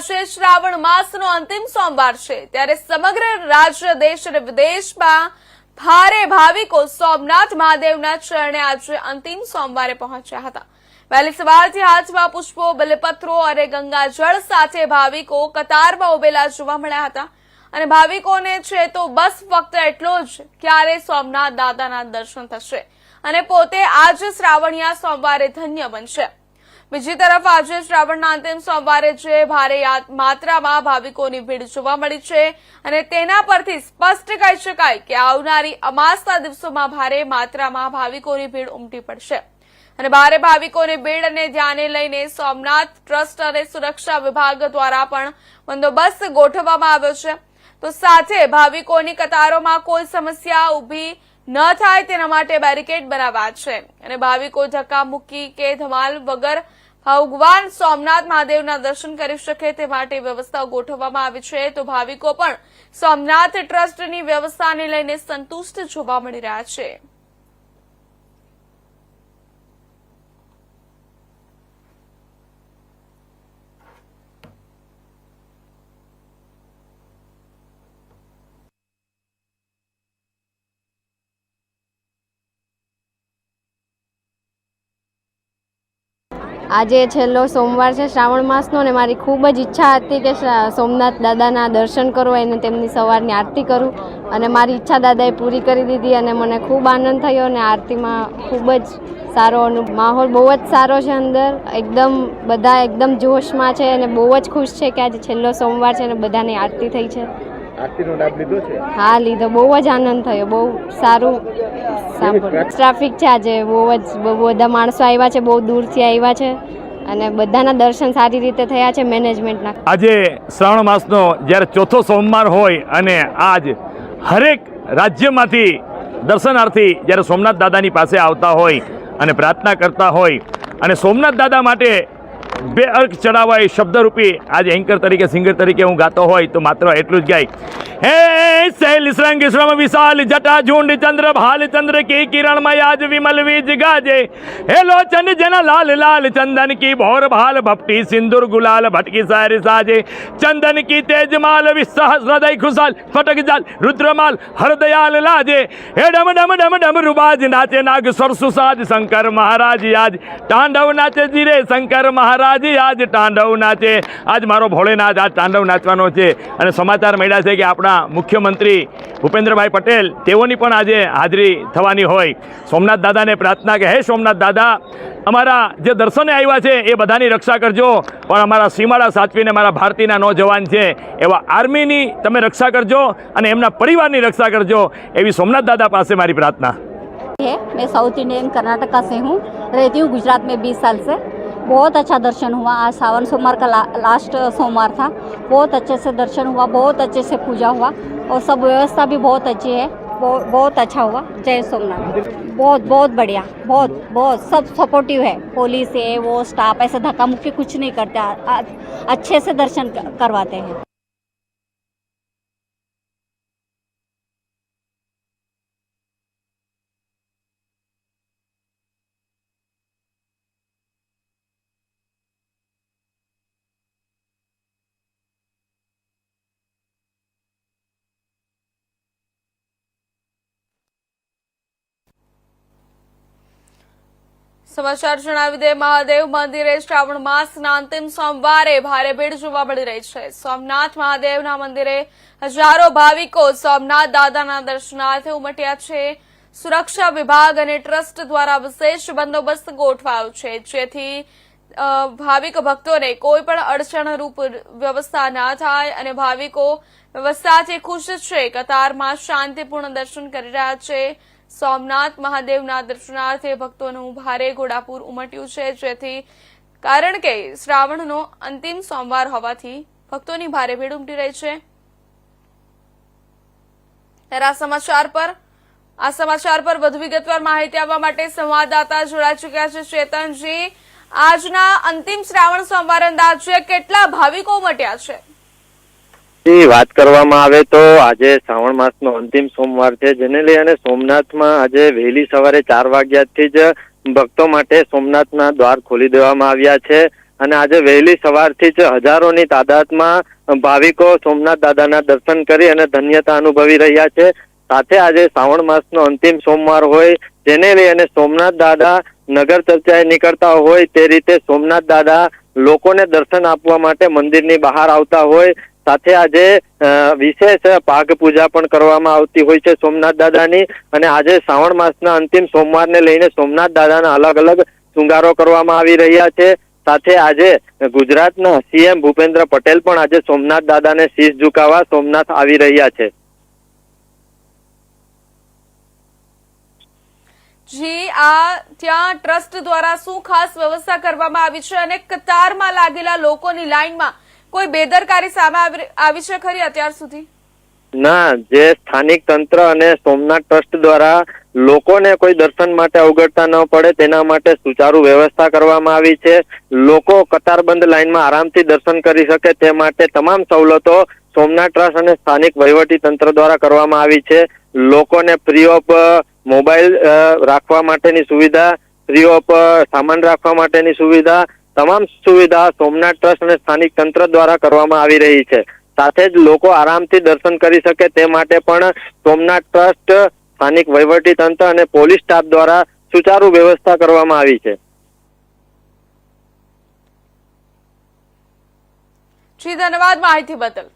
શ્રાવણ માસનો અંતિમ સોમવાર છે. ત્યારે સમગ્ર રાજ્ય, દેશ અને વિદેશમાં ભારે ભાવિકો સોમનાથ મહાદેવના ચરણે આજે અંતિમ સોમવારે પહોંચ્યા હતા. વહેલી સવારથી હાથમાં પુષ્પો, બલપત્રો અને ગંગાજળ સાથે ભાવિકો કતારમાં ઉભેલા જોવા મળ્યા હતા. અને ભાવિકોને છે તો બસ ફક્ત એટલો જ, ક્યારે સોમનાથ દાદાના દર્શન થશે અને પોતે આજ શ્રાવણિયા સોમવારે ધન્ય બનશે. બીજી તરફ આજે શ્રાવણના અંતિમ સોમવારે જે ભારે માત્રામાં ભાવિકોની ભીડ જોવા મળી છે અને તેના પરથી સ્પષ્ટ કહી શકાય કે આવનારી અમાસના દિવસોમાં ભારે માત્રામાં ભાવિકોની ભીડ ઉમટી પડશે. અને ભારે ભાવિકોની ભીડ અને ધ્યાને લઈને સોમનાથ ટ્રસ્ટ અને સુરક્ષા વિભાગ દ્વારા પણ બંદોબસ્ત ગોઠવવામાં આવ્યો છે. તો સાથે ભાવિકોની કતારોમાં કોઈ સમસ્યા ઊભી ન થાય તેના માટે બેરિકેડ બનાવ્યા છે. અને ભાવિકો ધક્કા મૂકી કે ધમાલ વગર ભગવાન સોમનાથ મહાદેવના દર્શન કરી શકે તે માટે વ્યવસ્થા ગોઠવવામાં આવી છે. તો ભાવિકો પણ સોમનાથ ટ્રસ્ટની વ્યવસ્થાને લઈને સંતુષ્ટ જોવા મળી રહ્યા છે. આજે છેલ્લો સોમવાર છે શ્રાવણ માસનો ને મારી ખૂબ જ ઈચ્છા હતી કે સોમનાથ દાદાના દર્શન કરું અને તેમની સવારની આરતી કરું અને મારી ઈચ્છા દાદાએ પૂરી કરી દીધી અને મને ખૂબ આનંદ થયો અને આરતીમાં ખૂબ જ સારો અનુભવ માહોલ બહુ જ સારો છે અંદર. એકદમ બધા એકદમ જોશમાં છે અને બહુ જ ખુશ છે કે આજે છેલ્લો સોમવાર છે અને બધાની આરતી થઈ છે. આરતીનો લાભ લીધો છે? હા લીધો. બહુ જ આનંદ થયો. બહુ સારું ટ્રાફિક છે આજે બહુ જ બધા માણસો આવ્યા છે બહુ દૂરથી આવ્યા છે અને બધાના દર્શન સારી રીતે થયા છે મેનેજમેન્ટના આજે શ્રાવણ માસનો જ્યારે ચોથો સોમવાર હોય અને આજ હરેક રાજ્યમાંથી દર્શનાર્થી જ્યારે સોમનાથ દાદાની પાસે આવતા હોય અને પ્રાર્થના કરતા હોય અને સોમનાથ દાદા માટે બે અર્ક ચડાવવા એ શબ્દરૂપી. આજે એન્કર તરીકે સિંગર તરીકે હું ગાતો હોય તો માત્ર એટલું જ ગાય. હે શૈલ શ્રંગ શ્રમ વિશાલ, જટા ઝુંડ ચંદ્ર, ભાલ ચંદ્ર, કી કિરણમય આજ વિમલ વીજ ગાજે. હે લોચન જન લાલ લાલ, ચંદન કી ભોર ભાલ, ભપટી સિંદુર ગુલાલ, ભટકી સારી સાજે. ચંદન કી તેજ માલ, વિસહસ હૃદય ખુશાલ, ફટક જાલ, રુદ્રમાલ, હરદયાલ લાજે. હે ડમ ડમ ડમ ડમ રૂબાજ, નાચે નાગ, સરસુ સાજ, શંકર મહારાજ આજ તાંડવ નાચે જીરે, શંકર મહારાજ આજ તાંડવ નાચે આજ મારો ભોળેનાથ આજ તાંડવ નાચવાનો છે અને સમાચાર મળ્યા છે કે આપણા મુખ્યમંત્રી ભૂપેન્દ્રભાઈ પટેલ તેઓની પણ આજે હાજરી થવાની હોય સોમનાથ દાદાને પ્રાર્થના કે હે સોમનાથ દાદા અમારા જે દર્શને આવ્યા છે એ બધાની રક્ષા કરજો પણ અમારા સીમાડા સાચવીને મારા ભારતીયના નોજવાન છે એવા આર્મીની તમે રક્ષા કરજો અને એમના પરિવારની રક્ષા કરજો એવી સોમનાથ દાદા પાસે મારી પ્રાર્થના है मैं साउथ इंडियन कर्नाटका से हूँ रहती हूँ गुजरात में 20 साल से बहुत अच्छा दर्शन हुआ। आज सावन सोमवार का ला, लास्ट सोमवार था। बहुत अच्छे से दर्शन हुआ बहुत अच्छे से पूजा हुआ और सब व्यवस्था भी बहुत अच्छी है। बहुत बहुत अच्छा हुआ। जय सोमनाथ। बहुत बहुत बढ़िया। बहुत बहुत सब सपोर्टिव है। पुलिस है वो स्टाफ ऐसे धक्का मुक्की कुछ नहीं करते। अच्छे से दर्शन करवाते हैं। સમાચાર જણાવી દે. મહાદેવ મંદિરે શ્રાવણ માસના અંતિમ સોમવારે ભારે ભીડ જોવા મળી રહી છે. સોમનાથ મહાદેવના મંદિરે હજારો ભાવિકો સોમનાથ દાદાના દર્શનાર્થે ઉમટ્યા છે. સુરક્ષા વિભાગ અને ટ્રસ્ટ દ્વારા વિશેષ બંદોબસ્ત ગોઠવાયો છે. જેથી ભાવિક ભક્તોને કોઈ પણ અડચણરૂપ વ્યવસ્થા ના થાય અને ભાવિકો વ્યવસ્થાથી ખુશ છે. કતારમાં શાંતિપૂર્ણ દર્શન કરી રહ્યા છે. સોમનાથ મહાદેવના દર્શનાર્થે ભક્તોનું ભારે ઘોડાપુર ઉમટ્યું છે. જેથી કારણ કે શ્રાવણનો અંતિમ સોમવાર હોવાથી ભક્તોની ભારે ભીડ ઉમટી રહી છે. ત્યારે આ સમાચાર પર આ સમાચાર પર વધુ વિગતવાર માહિતી આપવા માટે સંવાદદાતા જોડાઈ ચુક્યા છે. ચેતનજી, આજના અંતિમ શ્રાવણ સોમવાર અંદાજે કેટલા ભાવિકો ઉમટ્યા છે? જી વાત કરવામાં આવે તો આજે શ્રાવણ માસનો અંતિમ સોમવાર છે. જેને લઈ અને સોમનાથમાં આજે વહેલી સવારે ચાર વાગ્યાથી જ ભક્તો માટે સોમનાથના દ્વાર ખોલી દેવામાં આવ્યા છે. અને આજે વહેલી સવારથી જ હજારોની તાદાદમાં ભાવિકો સોમનાથ દાદાના દર્શન કરી અને ધન્યતા અનુભવી રહ્યા છે. સાથે આજે શ્રાવણ માસનો અંતિમ સોમવાર હોય, જેને લઈ અને સોમનાથ દાદા નગર ચર્ચાએ નીકળતા હોય, તે રીતે સોમનાથ દાદા લોકોને દર્શન આપવા માટે મંદિરની બહાર આવતા હોય. સાથે આજે વિશેષ પાગ પૂજા પણ કરવામાં આવતી હોય છે સોમનાથ દાદાની અને આજે શ્રાવણ માસના અંતિમ સોમવારને લઈને સોમનાથ દાદાના અલગ અલગ શૃંગારો કરવામાં આવી રહ્યા છે. સાથે આજે ગુજરાતના સીએમ ભૂપેન્દ્ર પટેલ પણ આજે સોમનાથ દાદાને શીશ ઝુકાવવા સોમનાથ આવી રહ્યા છે. જી, આ ત્યાં ટ્રસ્ટ દ્વારા શું ખાસ વ્યવસ્થા કરવામાં આવી છે અને કતારમાં લાગેલા લોકોની લાઈનમાં કોઈ બેદરકારી સામે આવી છે ખરી અત્યાર સુધી? ના, જે સ્થાનિક તંત્ર અને સોમનાથ ટ્રસ્ટ દ્વારા લોકોને કોઈ દર્શન માટે અવગડતા ન પડે તેના માટે સુચારુ વ્યવસ્થા કરવામાં આવી છે. લોકો કતારબંધ લાઇનમાં આરામથી દર્શન કરી શકે તે માટે તમામ સવલતો સોમનાથ ટ્રસ્ટ અને સ્થાનિક વહીવટી તંત્ર દ્વારા કરવામાં આવી છે. લોકોને ફ્રી ઓફ મોબાઈલ રાખવા માટેની સુવિધા ફ્રી ઓફ સામાન રાખવા માટેની સુવિધા તમામ સુવિધા સોમનાથ ટ્રસ્ટ અને સ્થાનિક તંત્ર દ્વારા કરવામાં આવી રહી છે. સાથે જ લોકો આરામથી દર્શન કરી શકે તે માટે પણ સોમનાથ ટ્રસ્ટ, સ્થાનિક વહીવટી તંત્ર અને પોલીસ સ્ટાફ દ્વારા સુચારુ વ્યવસ્થા કરવામાં આવી છે. જી, ધન્યવાદ માહિતી બદલ.